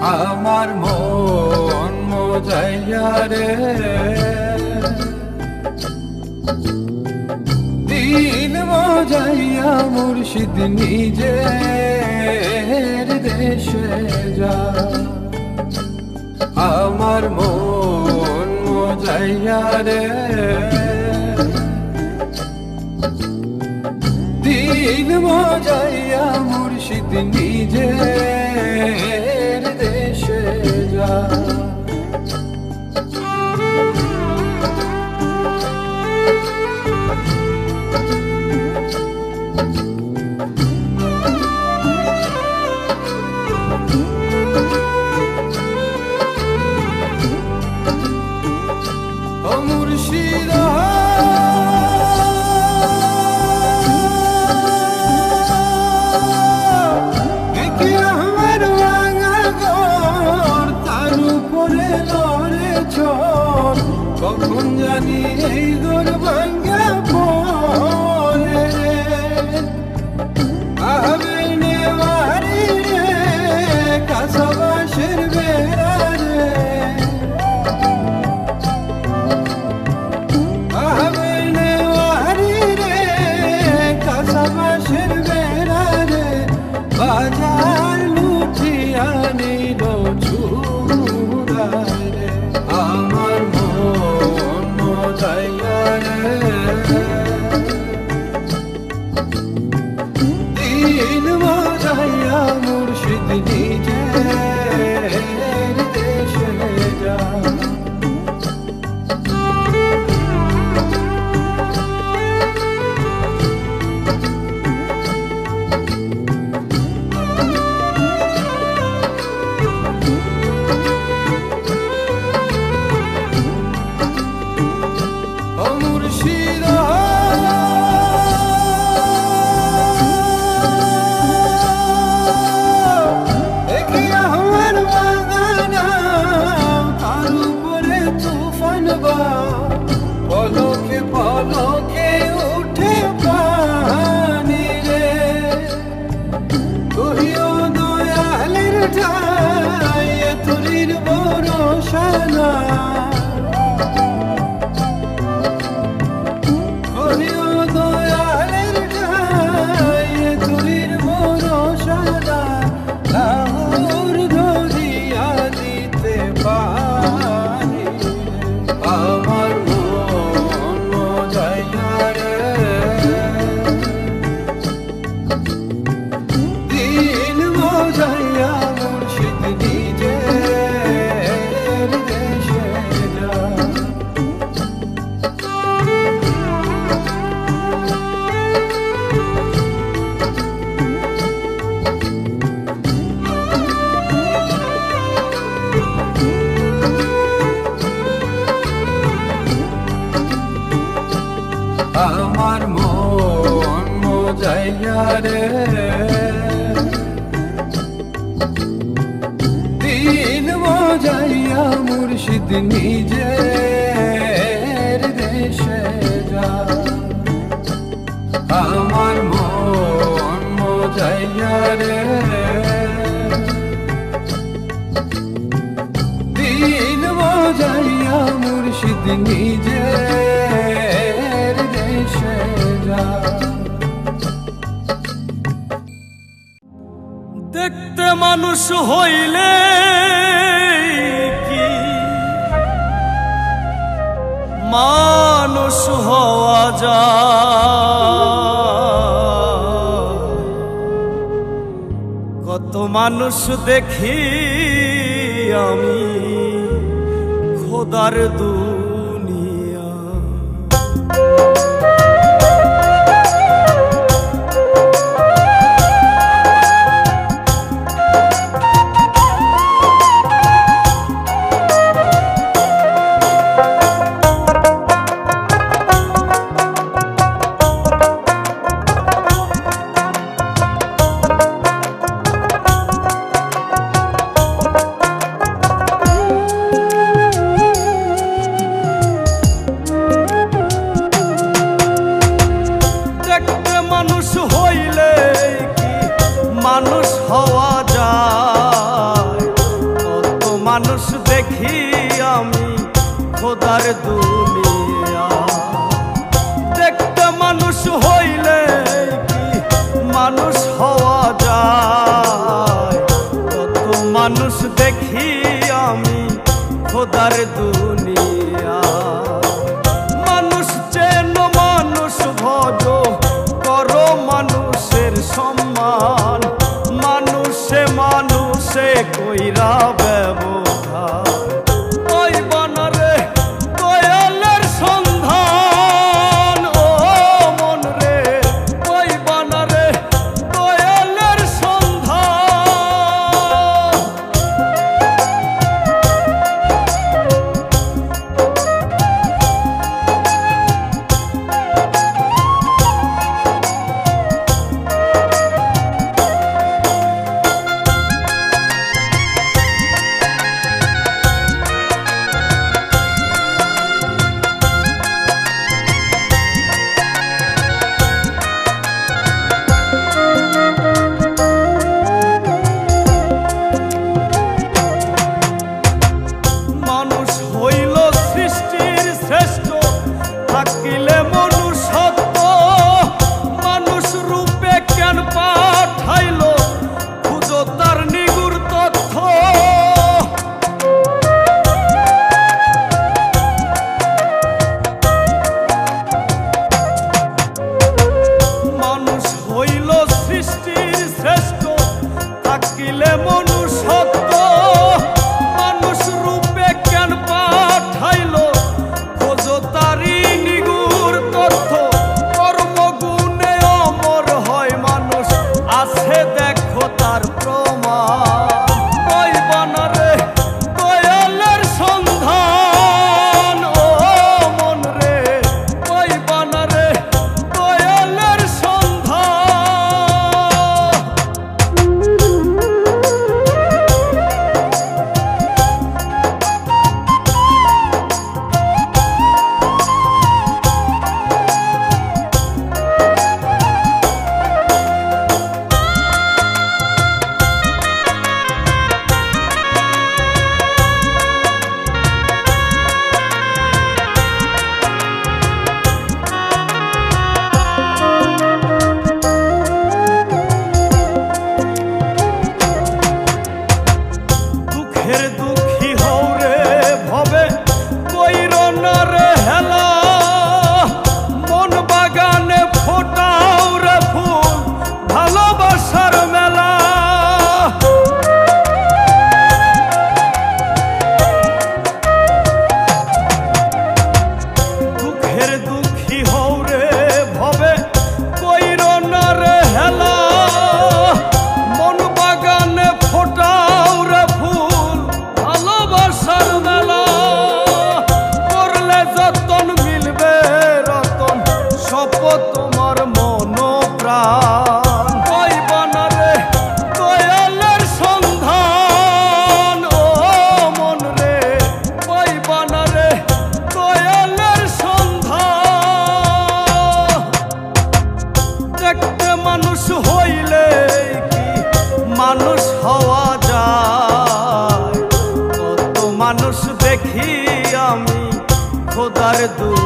আমার মন মোজাইয়া রে। দিন মোজাইয়া মুর্শিদ নিজের দেশে যা। আমার মন মোজাইয়া রে। দিন যাইয়া মুর্শিদ নিজের কখন? জানি এই ঘর ভাঙ্গা দিন মোজাইয়া মুর্শিদ মোজাইয়া মুর্শিদ নিজের দেশে যা। আমার মন মোজাইয়া রে। দিন মোজাইয়া মুর্শিদ নিজের দেশে যা। দেখতে মানুষ হইলে হওয়া যায়। কত মানুষ দেখি আমি খোদার দুনিয়া মানুষ দেখি আমি খোদার দুনিয়া। দেখতে মানুষ হইলে ফের দু তোমার মন প্রাণ কইব রে সন্ধান। মন রে রে সন্ধান। দেখতে মানুষ হইলে কি মানুষ হওয়া যায়? মানুষ দেখি আমি খোদার দূর